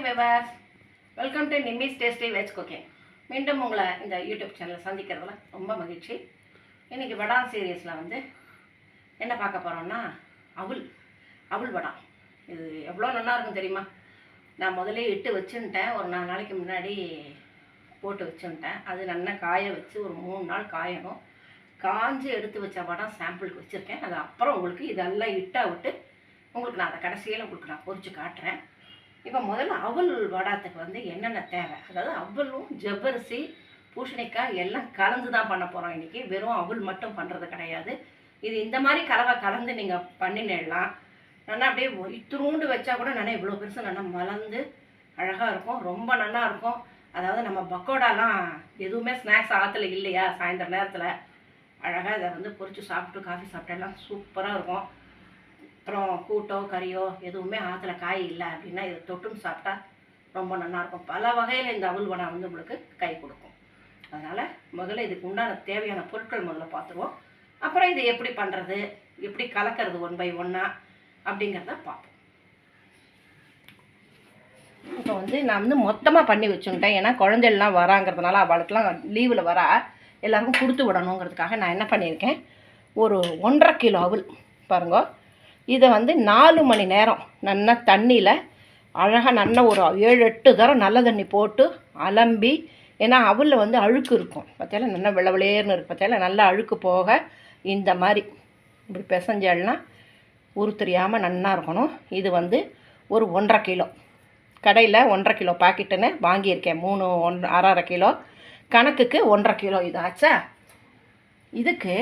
Hi viewers welcome to Nimmi's tasty veg cooking மீண்டும் உங்களை இந்த யூடியூப் சேனலில் சந்திக்கிறதுல ரொம்ப மகிழ்ச்சி. இன்றைக்கி வடா சீரியஸில் வந்து என்ன பார்க்க போகிறோம்னா அவுல் அவுல் வடா. இது எவ்வளோ நல்லா இருக்கும் தெரியுமா? நான் முதல்ல இட்டு வச்சுன்ட்டேன். ஒரு நாலு நாளைக்கு முன்னாடி போட்டு வச்சுன்ட்டேன். அது நல்லா காய வச்சு ஒரு மூணு நாள் காயணும். காஞ்சி எடுத்து வச்ச வடம் சாம்பிளுக்கு வச்சுருக்கேன். அது அப்புறம் உங்களுக்கு இதெல்லாம் இட்டா விட்டு உங்களுக்கு நான் அதை கடைசியில் உங்களுக்கு நான் பொறிச்சு காட்டுறேன். இப்போ முதல்ல அவல் வடாத்துக்கு வந்து என்னென்ன தேவை? அதாவது அவலும் ஜவ்வரிசி பூசணிக்காய் எல்லாம் கலந்து தான் பண்ண போகிறோம் இன்றைக்கி வெறும் அவல் மட்டும் பண்ணுறது கிடையாது. இது இந்த மாதிரி கலவை கலந்து நீங்கள் பண்ணினிடலாம் நல்லா அப்படியே ஒரு இத்துணூண்டு வச்சா கூட நல்லா இவ்வளோ பெருசு நல்லா மலர்ந்து அழகாக இருக்கும். ரொம்ப நல்லா இருக்கும். அதாவது நம்ம பக்கோடாலாம் எதுவுமே ஸ்நாக்ஸ் ஆற்றுல இல்லையா? சாயந்தர நேரத்தில். அழகாக இதை வந்து பொறிச்சு சாப்பிட்டு காஃபி சாப்பிட்டெல்லாம் சூப்பராக இருக்கும். அப்புறம் கூட்டோ கறியோ எதுவுமே ஆற்றுல காய் இல்லை அப்படின்னா இதை தொட்டும் சாப்பிட்டா ரொம்ப நல்லாயிருக்கும். பல வகையில் இந்த அவுள் வடை வந்து உங்களுக்கு கை கொடுக்கும். அதனால் முதல்ல இதுக்கு உண்டான தேவையான பொருட்கள் முதல்ல பார்த்துருவோம். அப்புறம் இது எப்படி பண்ணுறது எப்படி கலக்கிறது ஒன் பை ஒன்னாக அப்படிங்கிறத பார்ப்போம். இப்போ வந்து நான் வந்து மொத்தமாக பண்ணி வச்சுக்கிட்டேன். ஏன்னா குழந்தைலாம் வராங்கிறதுனால அவளுக்குலாம் லீவில் வரா. எல்லாருக்கும் கொடுத்து விடணுங்கிறதுக்காக நான் என்ன பண்ணியிருக்கேன்? ஒரு ஒன்றரை கிலோ அவல் பாருங்க. இதை வந்து நாலு மணி நேரம் நல்லா தண்ணியில் அழகாக நல்லா ஒரு ஏழு எட்டு தரம் நல்ல தண்ணி போட்டு அலம்பி ஏன்னா அவலில் வந்து அழுக்கு இருக்கும். பார்த்தாலும் நல்லா விளவிளேர்னு இருக்கும் இருக்கு. பார்த்தால நல்லா அழுக்கு போக இந்த மாதிரி. இப்படி பிசைஞ்சல்னா உரு தெரியாமல் நன்னா இருக்கணும். இது வந்து ஒரு ஒன்றரை கிலோ. கடையில் ஒன்றரை கிலோ பாக்கெட்டுன்னு வாங்கியிருக்கேன். மூணு ஒன் அரை அரை கிலோ. கணக்குக்கு ஒன்றரை கிலோ இது ஆச்சா இதுக்கு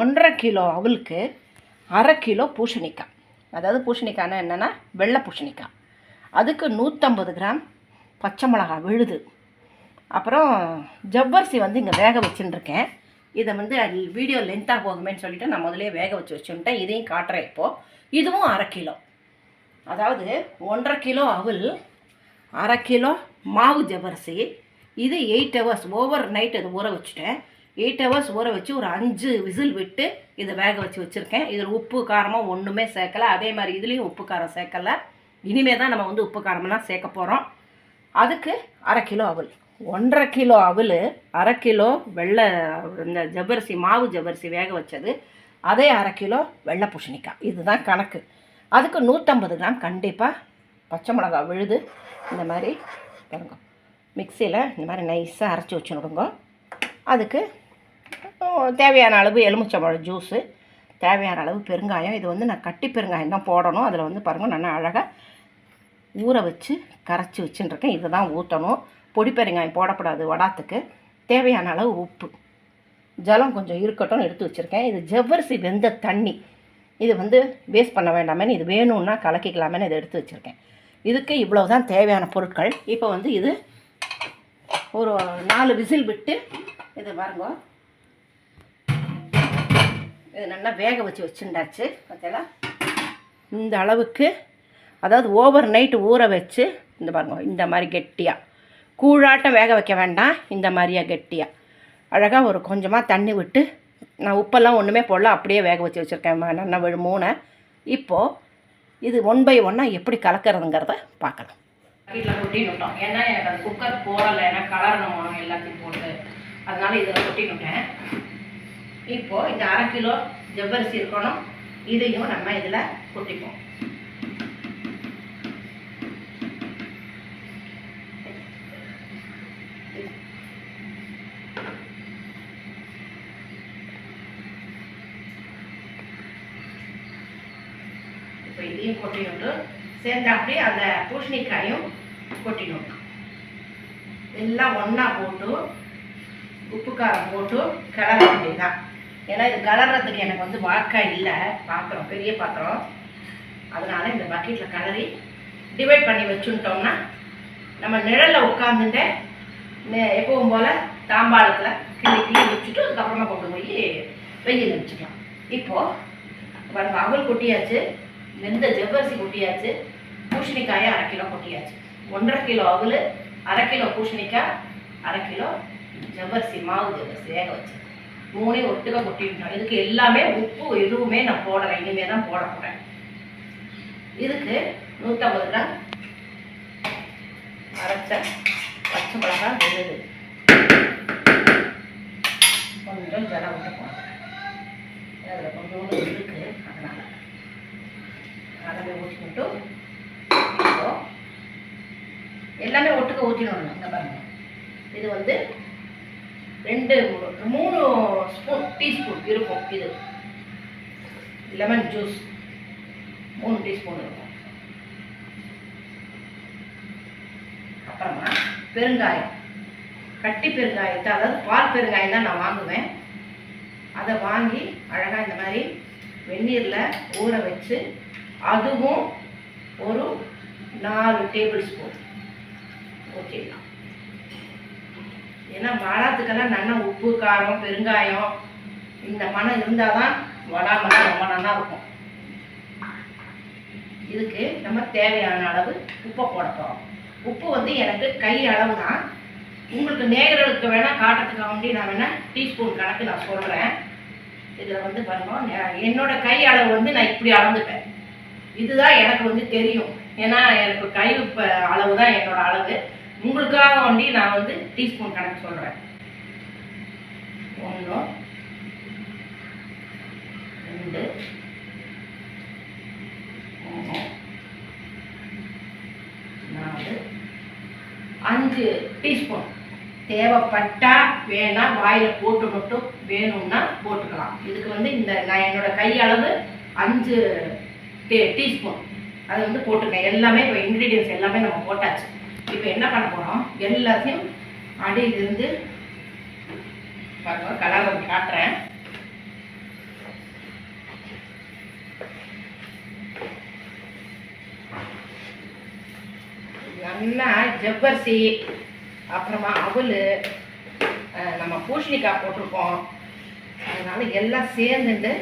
ஒன்றரை கிலோ அவளுக்கு அரை கிலோ பூசணிக்காய். அதாவது பூசணிக்காய்னா என்னென்னா வெள்ளை பூசணிக்காய். அதுக்கு நூற்றம்பது கிராம் பச்சை மிளகா விழுது. அப்புறம் ஜவ்வரிசி வந்து இங்கே வேக வச்சுட்டுருக்கேன் இதை வந்து வீடியோ லென்த்தாக போகுமேன்னு சொல்லிவிட்டு நான் முதலே வேக வச்சு வச்சுட்டேன் இதையும் காட்டுறேன் இப்போது இதுவும் அரை கிலோ. அதாவது ஒன்றரை கிலோ அவல் அரை கிலோ மாவு ஜவ்வரிசி. இது எயிட் ஹவர்ஸ் ஓவர் நைட் அது ஊற வச்சுட்டேன். எயிட் ஹவர்ஸ் ஊற வச்சு ஒரு அஞ்சு விசில் விட்டு இதை வேக வச்சு வச்சுருக்கேன். இதில் உப்பு காரமாக ஒன்றுமே சேர்க்கலை. அதே மாதிரி இதுலேயும் உப்பு காரம் சேர்க்கலை. இனிமே தான் நம்ம வந்து உப்பு காரமெல்லாம் சேர்க்க போகிறோம் அதுக்கு அரை கிலோ அவல். ஒன்றரை கிலோ அவல் அரை கிலோ வெள்ளை இந்த ஜவ்வரிசி மாவு ஜவ்வரிசி வேக வச்சது. அதே அரை கிலோ வெள்ளை பூசணிக்காய். இதுதான் கணக்கு. அதுக்கு நூற்றம்பது கிராம் கண்டிப்பாக பச்சை மிளகா விழுது. இந்த மாதிரி பாருங்க. மிக்சியில் இந்த மாதிரி நைஸாக அரைச்சி வச்சுடுங்க. அதுக்கு தேவையான அளவு எலுமிச்சம்பழம் ஜூஸு தேவையான அளவு பெருங்காயம். இது வந்து நான் கட்டி பெருங்காயம் தான் போடணும். அதில் வந்து பாருங்கள் நல்லா அழகாக ஊற வச்சு கரைச்சி வச்சுட்டுருக்கேன் இதை தான் ஊற்றணும் பொடி பெருங்காயம் போடக்கூடாது வடாத்துக்கு. தேவையான அளவு உப்பு. ஜலம் கொஞ்சம் இருக்கட்டும் எடுத்து வச்சுருக்கேன். இது ஜவ்வரிசி வெந்த தண்ணி. இது வந்து வேஸ்ட் பண்ண வேண்டாமேன்னு இது வேணும்னா கலக்கிக்கலாமேன்னு இதை எடுத்து வச்சுருக்கேன். இதுக்கு இவ்வளோ தான் தேவையான பொருட்கள். இப்போ வந்து இது ஒரு நாலு விசில் விட்டு இது பாருங்க. இது நல்லா வேக வச்சு வச்சுண்டாச்சு பார்த்தீங்களா? இந்த அளவுக்கு அதாவது ஓவர் நைட்டு ஊற வச்சு இந்த பாருங்க இந்த மாதிரி கெட்டியாக கூழாட்டம் வேக வைக்க வேண்டாம் இந்த மாதிரியா கெட்டியாக அழகாக ஒரு கொஞ்சமாக தண்ணி விட்டு நான் உப்பெல்லாம் ஒன்றுமே போடல அப்படியே வேக வச்சு வச்சுருக்கேன் நல்லா விழு மூணை இப்போது இது ஒன் பை ஒன்னாக எப்படி கலக்கிறதுங்கிறத பார்க்கலாம். வீட்டில் கொட்டினுட்டோம் ஏன்னா எனக்கு அது குக்கர் போடலை ஏன்னா கலரணும் எல்லாத்தையும் போட்டு அதனால இதில் கொட்டினுட்டேன் இப்போது இந்த அரை கிலோ ஜவ்வரிசி இருக்கணும். இதையும் நம்ம இதில் கொட்டிப்போம். இப்போ இதையும் கொட்டினுட்டு சேர்ந்து அப்படியே அந்த பூசணிக்காயும் கொட்டிடும் எல்லாம் ஒன்றா போட்டு உப்பு காரம் போட்டு கிளற வேண்டியதுதான். ஏன்னா இது கிளறதுக்கு எனக்கு வந்து வாக்காய் இல்லை. பாத்திரம் பெரிய பாத்திரம். அதனால இந்த பக்கெட்டில் கிளறி டிவைட் பண்ணி வச்சுட்டோம்னா நம்ம நிழலில் உட்காந்துட்டு எப்பவும் போல் தாம்பாளத்தில் கிள்ளி கிள்ளி வச்சுட்டு அதுக்கப்புறமா கொண்டு போய் வெயில் வச்சுக்கலாம். இப்போது பாருங்க அவல் கொட்டியாச்சு வெந்த ஜவ்வரிசி கொட்டியாச்சு பூசணிக்காயை அரை கிலோ கொட்டியாச்சு. ஒன்றரை கிலோ அவல் அரை கிலோ பூசணிக்காய் அரை கிலோ ஜவ்வரிசி மாவு ஜவ்வரிசி வேக வச்சு. மூணையும் ஒட்டுக்க கொட்டிட்டோம் இதுக்கு எல்லாமே உப்பு எதுவுமே நான் போடலை. இனிமே தான் போட போகிறேன் இதுக்கு நூற்றம்பது கிராம் அரைச்ச பச்சை மிளகா விழுது. கொஞ்சம் ஜலம் போகிறேன் அதில் கொஞ்சோண்டு இருக்கு அதனால். அதை ஊற்றிக்கிட்டு எல்லாமே ஒட்டுக்க ஊற்றிடணும் இந்த பாருங்க. இது வந்து ரெண்டு மூணு ஸ்பூன் டீஸ்பூன் இருக்கும் இது. லெமன் ஜூஸ் மூணு டீஸ்பூன் இருக்கும். அப்புறமா பெருங்காயம். கட்டி பெருங்காயத்தை அதாவது பால் பெருங்காயம் தான் நான் வாங்குவேன். அதை வாங்கி அழகாக இந்த மாதிரி வெந்நீரில் ஊற வச்சு அதுவும் ஒரு நாலு டேபிள் ஸ்பூன் ஓகேங்களா ஏன்னா வாழாத்துக்கெல்லாம் நல்லா உப்பு காரம் பெருங்காயம் இந்த மனம் இருந்தால் தான் வடாமலாம் ரொம்ப நல்லா இருக்கும். இதுக்கு நம்ம தேவையான அளவு உப்பை போட போகிறோம் உப்பு வந்து எனக்கு கை அளவு தான் உங்களுக்கு நேர்களுக்கு வேணால் காட்டுறதுக்காக வேண்டி நான் வேணால் டீஸ்பூன் கணக்கு நான் சொல்கிறேன் இதில் வந்து பண்ணோம் என்னோடய என்னோட கை அளவு வந்து நான் இப்படி அளந்துட்டேன். இதுதான் எனக்கு வந்து தெரியும். ஏன்னா எனக்கு கை உப்பு அளவு தான் என்னோட அளவு. உங்களுக்காக வண்டி நான் வந்து டீஸ்பூன் கணக்கு சொல்கிறேன் ஒன்று ரெண்டு மூணு நாலு அஞ்சு டீஸ்பூன் தேவைப்பட்டா வேணா வாயில் போட்டு மட்டும் வேணும்னா போட்டுக்கலாம். இதுக்கு வந்து இந்த நான் என்னோட கையளவு அஞ்சு டீ டீஸ்பூன் அதை வந்து போட்டுக்கேன் எல்லாமே இப்போ இன்க்ரீடியன்ஸ் எல்லாமே நம்ம போட்டாச்சு. இப்போ என்ன பண்ண போகிறோம் எல்லாத்தையும் அடியிலிருந்து பாருங்க கலர் காட்டுறேன். நல்லா ஜவ்வரிசி அப்புறமா அவல் நம்ம பூசணிக்காய் போட்டிருக்கோம். அதனால எல்லாம் சேர்ந்துட்டு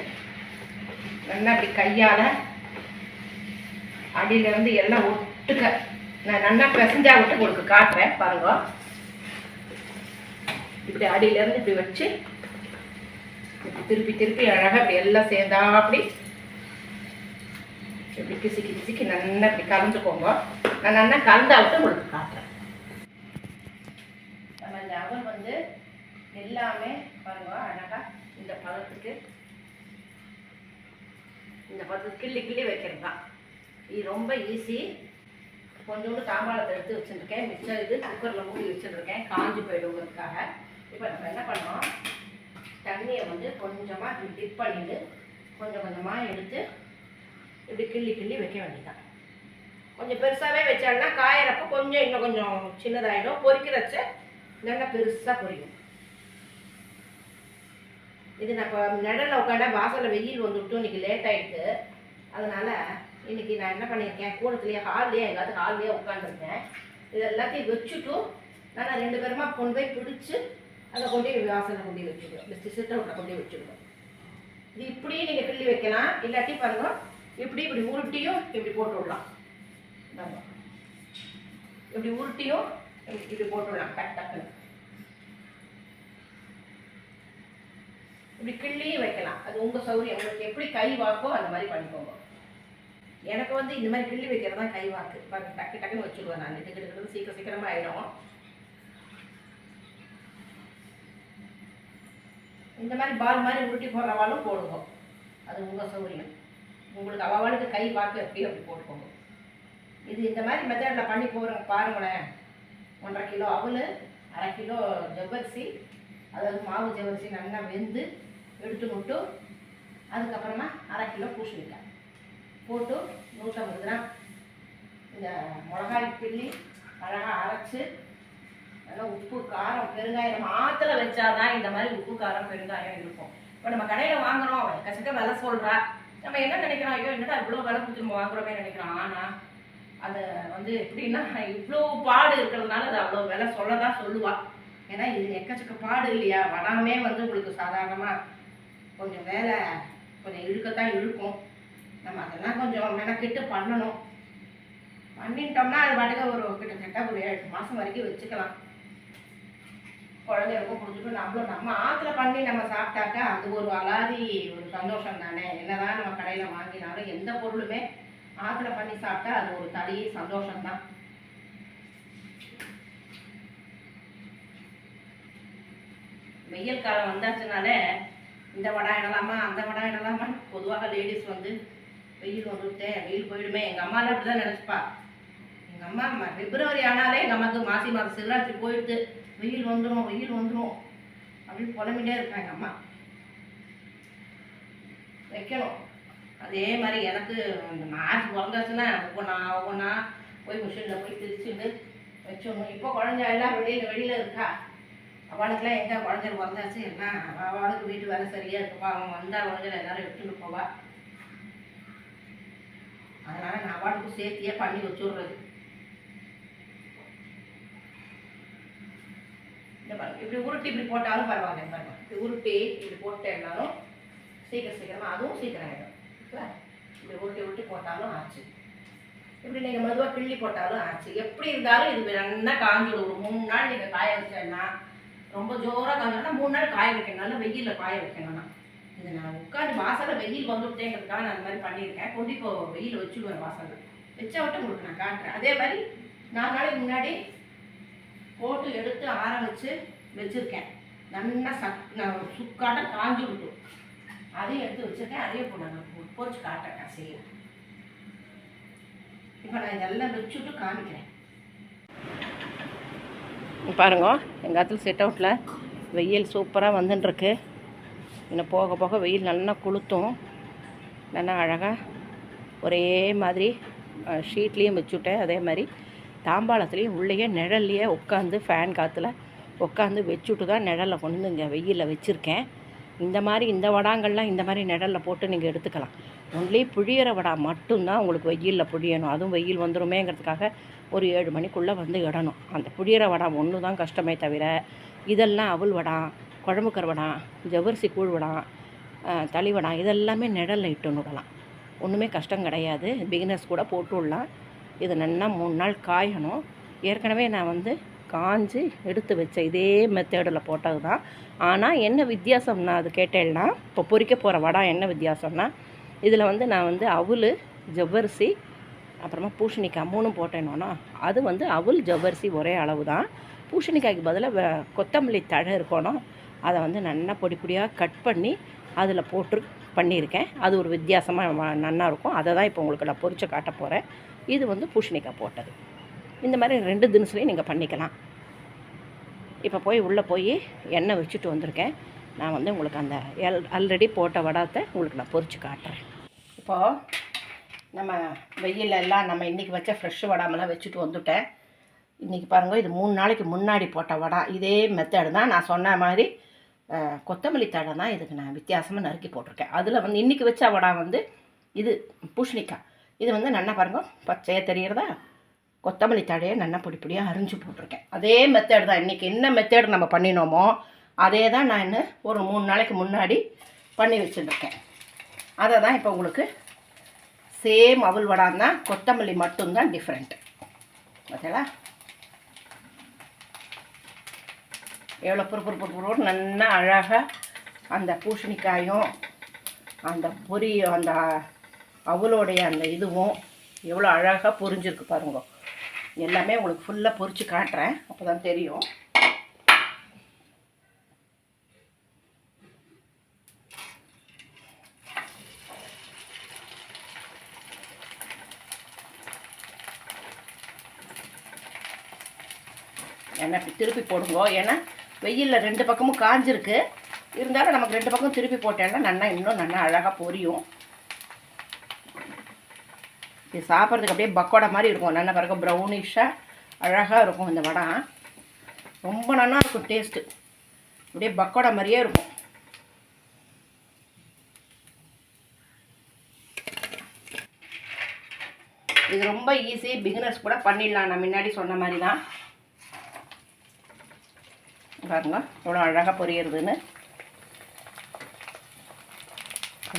நல்லா இப்படி கையால் அடியிலேருந்து எல்லாம் ஒட்டுக்க நான் நல்லா பிசைஞ்சா விட்டு உங்களுக்கு காட்டுறேன் பாருங்க. இப்படி அடியிலேருந்து இப்படி வச்சு இப்படி திருப்பி திருப்பி அழகாக இப்படி எல்லாம் சேர்ந்தா அப்படி. இப்படி கிசுக்கி கிசுக்கி நல்லா இப்படி கலந்துக்கோங்க. நான் நல்லா கலந்தா விட்டு உங்களுக்கு காட்டுறேன். நம்ம இந்த அவல் வந்து எல்லாமே பாருங்க அழகாக இந்த பழத்துக்கு இந்த பழத்துக்கு கிள்ளி கிள்ளி வைக்கிறது தான் இது ரொம்ப ஈஸி கொஞ்சோண்டு தாம்பாளத்தை எடுத்து வச்சுருக்கேன் மிச்சம் இது குக்கரில் மூடி வச்சுருக்கேன் காஞ்சி போயிடுங்கிறதுக்காக. இப்போ நம்ம என்ன பண்ணோம் தண்ணியை வந்து கொஞ்சமாக இப்படி டிப் பண்ணிட்டு கொஞ்சம் கொஞ்சமாக எடுத்து இப்படி கிள்ளி கிள்ளி வைக்க வேண்டியதான் கொஞ்சம் பெருசாகவே வச்சாங்கன்னா காயறப்ப கொஞ்சம் இன்னும் கொஞ்சம் சின்னதாயிடும். பொறிக்கிறச்ச நல்லா பெருசாக பொரியும் இது நான் இப்போ நடலில் உட்காந்தா வாசலில் வெயில் வந்துவிட்டு இன்னைக்கு லேட் ஆகிட்டு அதனால இன்னைக்கு நான் என்ன பண்ணியிருக்கேன் கூடத்துலேயே ஹால்லேயே எங்காவது ஹால்லேயே உட்காந்துருக்கேன் இது எல்லாத்தையும் வச்சுட்டு நான் ரெண்டு பேருமா கொண்டு போய் பிடிச்சி அதை கொண்டு போய் வாசனை கொண்டு போய் இந்த சிஸ்டர் விட்ட கொண்டு போய் இது இப்படியும் நீங்கள் கிள்ளி வைக்கலாம். இல்லாட்டி பாருங்கள் இப்படி இப்படி உருட்டியும் இப்படி போட்டு விடலாம். இப்படி உருட்டியும் இப்படி போட்டு விடலாம். டக் டக்குன்னு. இப்படி கிள்ளியும் வைக்கலாம். அது உங்கள் சௌரியம். உங்களுக்கு எப்படி கை வாக்கோ அந்த மாதிரி பண்ணிக்கோங்க. எனக்கு வந்து இந்த மாதிரி கிள்ளி வைக்கிறது தான் கை வாக்கு. பாருங்க டக்கு டக்குன்னு வச்சுடுவேன் நான். கிட்ட கிட்ட சீக்கிரம் சீக்கிரமாக ஆயிடும். இந்த மாதிரி பால் மாதிரி உருட்டி போடுறவாலும் போடுவோம் அது உங்கள் சௌரியம். உங்களுக்கு அவளுக்கு கை வாக்கு எப்படி அப்படி போட்டுக்கோங்க. இது இந்த மாதிரி மெத்தடில் பண்ணி போகிறோங்க பாருங்களேன். ஒன்றரை கிலோ அவல் அரை கிலோ ஜவ்வரிசி அதாவது மாவு ஜவ்வரிசி நல்லா வெந்து எடுத்து விட்டு அதுக்கப்புறமா அரை கிலோ பூசணிக்காய் போட்டு நூற்றம்பது கிராம். இந்த மிளகாய் பிள்ளி அழகாக அரைச்சி நல்லா உப்பு காரம் பெருங்காயம் மாத்திரை வச்சாதான் இந்த மாதிரி உப்பு காரம் பெருங்காயம் இருக்கும். இப்போ நம்ம கடையில் வாங்குறோம். எக்கச்சக்க விலை சொல்கிறா நம்ம என்ன நினைக்கிறோம் ஐயோ என்னடா இவ்வளோ விலை கொடுத்து நம்ம வாங்குறோமே நினைக்கிறோம் ஆனால் அது வந்து எப்படின்னா இவ்வளோ பாடு இருக்கிறதுனால அது அவ்வளோ விலை சொல்ல தான் சொல்லுவாள் ஏன்னா இது எக்கச்சக்க பாடு இல்லையா? வடாமே வந்து உங்களுக்கு சாதாரணமாக கொஞ்சம் வேலை கொஞ்சம் இழுக்கத்தான் இழுக்கும். நம்ம அதெல்லாம் கொஞ்சம் மெனக்கிட்டு பண்ணணும். பண்ணிட்டோம்னா அது பாட்டுக்கு ஒரு கிட்டத்தட்ட ஒரு ஏழு மாதம் வரைக்கும் வச்சுக்கலாம். குழந்தைகளுக்கும் கொடுத்துட்டு நம்மளும் நம்ம ஆற்றுல பண்ணி நம்ம சாப்பிட்டாக்கா அது ஒரு அலாதி ஒரு சந்தோஷம் தானே. என்னதான் நம்ம கடையில் வாங்கினாலும் எந்த பொருளுமே ஆற்றுல பண்ணி சாப்பிட்டா அது ஒரு தனி சந்தோஷம்தான் வெயில் காலம் வந்தாச்சுனாலே இந்த வடம் இடலாமா அந்த வடம் இடலாமா? பொதுவாக லேடிஸ் வந்து வெயில் வந்துட்டே வெயில் போயிடுமே. எங்கள் அம்மாவில் அப்படி தான் நினச்சிப்பா. எங்கள் அம்மா பிப்ரவரி ஆனாலே எங்கள் அம்மாவுக்கு மாசி மாதம் சிவராத்திரி போயிடுது. வெயில் வந்துடும் வெயில் வந்துடும் அப்படின்னு புலம்பிட்டே இருப்பேன் எங்கள் அம்மா. வைக்கணும். அதே மாதிரி எனக்கு இந்த மார்ச் பிறந்தாச்சுன்னா ஒவ்வொன்றா ஒவ்வொன்றா போய் மிஷினில் போய் திரிச்சுட்டு வச்சோம் இப்போ குழந்தை எல்லாம் வெளியில் வெளியில் இருக்கா? அவளுக்குலாம் எங்கே குழந்தைங்க பிறந்தாச்சு? என்ன? அவளுக்கு வீட்டு வேலை சரியாக இருக்குப்பா அவன் வந்தால் குழந்தை எல்லாரும் எடுத்துட்டு போவா? அதனால நான் அவளுக்கு சேர்த்தியே பண்ணி வச்சுடுறது. இந்த பாருங்க. இப்படி உருட்டி இப்படி போட்டாலும் பரவாயில்ல. பாருங்க. இப்படி உருட்டி இப்படி போட்டேன்னாலும் சீக்கிரம் சீக்கிரமா அதுவும் சீக்கிரம் ஆகிடும் இப்படி உருட்டி உருட்டி போட்டாலும் ஆச்சு. இப்படி நீங்கள் மதுவாக கிள்ளி போட்டாலும் ஆச்சு. எப்படி இருந்தாலும் இது நல்லா காஞ்சிடும். ஒரு மூணு நாள் நீங்கள் காய வச்சேன்னா ரொம்ப ஜோராக காஞ்சோன்னா மூணு நாள் காய வைக்கணும். நல்லா வெயிலில் காய வைக்கணும்னா இது நான் உட்காந்து வாசலில் வெயில் வந்துவிட்டேங்கிறதுக்காக நான் அந்த மாதிரி பண்ணியிருக்கேன். கொண்டு இப்போ வெயில் வச்சுடுவேன் வாசலில். வச்சா விட்டு உங்களுக்கு நான் காட்டுறேன். அதே மாதிரி நாலு நாளைக்கு முன்னாடி போட்டு எடுத்து ஆற வச்சு வச்சுருக்கேன். நல்லா சக் நான் சுக்காட்ட காஞ்சி விட்டும். அதையும் எடுத்து வச்சுருக்கேன். அதையும் இப்போ நான் பொறிச்சு காட்டுறேன் கசையில் இப்போ நான் இதெல்லாம் வச்சுட்டு காமிக்கிறேன். பாருங்க எங்கள் இடத்துல செட் அவுட்டில் வெயில் சூப்பராக வந்துட்டுருக்கு இன்னும் போக போக வெயில் நல்லா கொளுத்தும். நல்லா அழகாக ஒரே மாதிரி ஷீட்லேயும் வச்சுட்டேன். அதே மாதிரி தாம்பாளத்துலேயும் உள்ளேயே நிழல்லையே உட்காந்து ஃபேன் காற்றுல உட்காந்து வச்சுட்டு தான் நிழலில் கொண்டு வந்து இங்கே வெயிலில் வச்சுருக்கேன். இந்த மாதிரி இந்த வடாங்கள்லாம் இந்த மாதிரி நிழலில் போட்டு நீங்கள் எடுத்துக்கலாம். ஒன்லி புழியிற வடா மட்டும்தான் உங்களுக்கு வெயிலில் புழியணும். அதுவும் வெயில் வந்துருமேங்கிறதுக்காக ஒரு ஏழு மணிக்குள்ளே வந்து இடணும். அந்த புழியிற வடா ஒன்று தான் கஷ்டமே தவிர இதெல்லாம் அவல் வடாம் குழம்பு கருவடாம் ஜவரிசி கூழ் வடம் அஹ், இதெல்லாமே நிழலில் இட்டு விடலாம் ஒன்றுமே கஷ்டம் கிடையாது. பிகினர்ஸ் கூட போட்டு விடலாம். இது நல்லா மூணு நாள் காயணும். ஏற்கனவே நான் வந்து காஞ்சி எடுத்து வச்ச இதே மெத்தேடில் போட்டது தான் ஆனால் என்ன வித்தியாசம்னா அது கேட்டேன்னா இப்போ பொறிக்க போகிற வடம் என்ன வித்தியாசம்னா இதில் வந்து நான் வந்து அவுல் ஜவ்வரிசி அப்புறமா பூசணிக்காய் மூணும் போட்டேனோன்னா அது வந்து அவுல் ஜவ்வரிசி ஒரே அளவு தான். பூசணிக்காய்க்கு பதிலாக கொத்தமல்லி தழை இருக்கணும் அதை வந்து நல்லா பொடி பொடியாக கட் பண்ணி அதில் போட்டு பண்ணியிருக்கேன். அது ஒரு வித்தியாசமாக நல்லா இருக்கும். அதை தான் இப்போ உங்களுக்கு நான் பொறிச்சு காட்ட போகிறேன் இது வந்து பூசணிக்காய் போட்டது. இந்த மாதிரி ரெண்டு தினசுலையும் நீங்கள் பண்ணிக்கலாம். இப்போ போய் உள்ளே போய் எண்ணெய் வச்சுட்டு வந்திருக்கேன். நான் வந்து உங்களுக்கு அந்த எல் ஆல்ரெடி போட்ட வடாத்தை உங்களுக்கு நான் பொறிச்சு காட்டுறேன். இப்போது நம்ம வெயில் எல்லாம் நம்ம இன்றைக்கி வச்ச ஃப்ரெஷ் வடாமெல்லாம் வச்சுட்டு வந்துட்டேன். இன்றைக்கி பாருங்க இது மூணு நாளைக்கு முன்னாடி போட்ட வடை. இதே மெத்தடு தான் நான் சொன்ன மாதிரி கொத்தமல்லி தடை தான் இதுக்கு நான் வித்தியாசமாக நறுக்கி போட்டிருக்கேன். அதில் வந்து இன்றைக்கி வச்ச வடை வந்து இது பூஷணிக்காய் இது வந்து நல்லா பாருங்க பச்சையாக தெரியறதா? கொத்தமல்லி தழையை நல்லா பொடி பொடியாக அரிஞ்சு போட்டிருக்கேன். அதே மெத்தடு தான். இன்றைக்கி என்ன மெத்தட் நம்ம பண்ணினோமோ அதே தான் நான் இன்னும் ஒரு மூணு நாளைக்கு முன்னாடி பண்ணி வச்சுருக்கேன். அதை தான் இப்போ உங்களுக்கு சேம் அவல் வடான் தான் கொத்தமல்லி மட்டும்தான் டிஃப்ரெண்ட் பார்த்தீங்களா எவ்வளோ புரு புரு புரு நல்லா அழகாக அந்த பூசணிக்காயும் அந்த பொரி அந்த அவளுடைய அந்த இதுவும் எவ்வளோ அழகாக பொரிஞ்சிருக்கு பாருங்க. எல்லாமே உங்களுக்கு ஃபுல்லாக பொரித்து காட்டுறேன் அப்போ தான் தெரியும் எண்ணெய் இப்படி திருப்பி போடுங்க ஏன்னா வெயிலில் ரெண்டு பக்கமும் காஞ்சிருக்கு. இருந்தாலும் நமக்கு ரெண்டு பக்கம் திருப்பி போட்டேன்னா நல்லா இன்னும் நல்லா அழகாக பொரியும். இது சாப்பிட்றதுக்கு அப்படியே பக்கோடா மாதிரி இருக்கும். நல்லா பிறகு ப்ரௌனிஷாக அழகாக இருக்கும் இந்த வடை. ரொம்ப நல்லா இருக்கும் டேஸ்ட்டு அப்படியே பக்கோடா மாதிரியே இருக்கும். இது ரொம்ப ஈஸி பிகினர்ஸ் கூட பண்ணிடலாம். நான் முன்னாடி சொன்ன மாதிரி தான் பாருங்க. எவ்வளோ அழகாக பொரியறதுன்னு.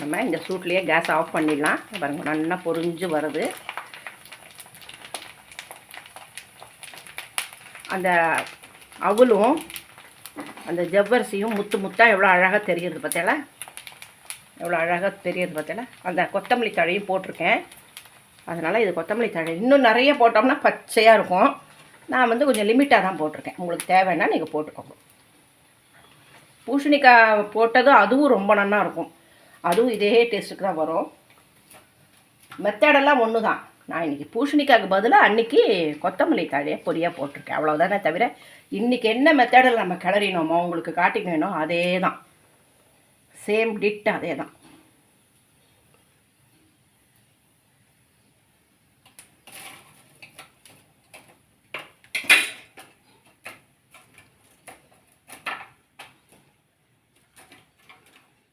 நம்ம இந்த சூட்லேயே கேஸ் ஆஃப் பண்ணிடலாம். பாருங்கள் நல்லா பொரிஞ்சு வருது. அந்த அவலும் அந்த ஜவ்வரிசியும் முத்து முத்தாக எவ்வளோ அழகாக தெரியுது பார்த்தீங்களா எவ்வளோ அழகாக தெரியுது பார்த்தீங்களா அந்த கொத்தமல்லி தழையும் போட்டிருக்கேன். அதனால் இது கொத்தமல்லி தழை. இன்னும் நிறைய போட்டோம்னா பச்சையாக இருக்கும். நான் வந்து கொஞ்சம் லிமிட்டாக தான் போட்டிருக்கேன். உங்களுக்கு தேவைன்னா நீங்கள் போட்டுக்கோங்க. பூசணிக்காய் போட்டதும் அதுவும் ரொம்ப நல்லா இருக்கும். அதுவும் இதே டேஸ்ட்டுக்கு தான் வரும். மெத்தடெல்லாம் ஒன்று தான் நான் இன்றைக்கி பூசணிக்காய்க்கு பதிலாக அன்றைக்கி கொத்தமல்லி தழையை பொடியாக போட்டிருக்கேன். அவ்வளோதானே தவிர இன்றைக்கி என்ன மெத்தடில் நம்ம கிளறினோமோ உங்களுக்கு காட்டிக்கணுமோ அதே தான் சேம் டிட் அதே தான்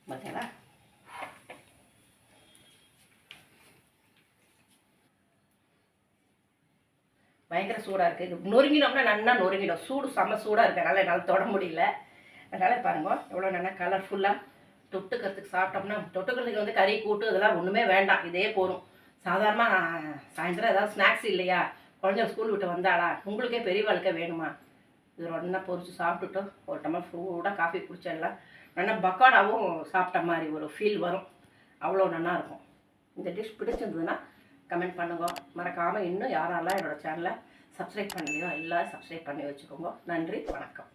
பார்த்தீங்களா பயங்கர சூடாக இருக்குது இது நொறுங்கினோம்னா நல்லா நொறுங்கிடும். சூடு செம்ம சூடாக இருக்கிறனால என்னால் தொட முடியல. அதனால் பாருங்க எவ்வளோ நல்லா கலர்ஃபுல்லாக தொட்டுக்கிறதுக்கு சாப்பிட்டோம்னா தொட்டுக்கிறதுக்கு வந்து கறி கூட்டு இதெல்லாம் ஒன்றுமே வேண்டாம். இதே போதும். சாதாரணமாக சாயந்தரம் ஏதாவது ஸ்நாக்ஸ் இல்லையா? குழந்தை ஸ்கூல் விட்டு வந்தாளா? உங்களுக்கே பெரிய வாழ்க்கை வேணுமா? இது ஒன்றா பொறிச்சு சாப்பிட்டுட்டு ஒரு டம்ளர் சூடாக காஃபி குடிச்சிடலாம் நல்லா பக்காடாவும் சாப்பிட்ட மாதிரி ஒரு ஃபீல் வரும். அவ்வளோ நல்லாயிருக்கும் இந்த டிஷ் பிடிச்சிருந்ததுன்னா கமெண்ட் பண்ணுங்க. மறக்காமல் இன்னும் யாரெல்லாம் என்னோடய சேனலை சப்ஸ்கிரைப் பண்ணலையோ எல்லாம் சப்ஸ்கிரைப் பண்ணி வச்சுக்கோங்க. நன்றி வணக்கம்.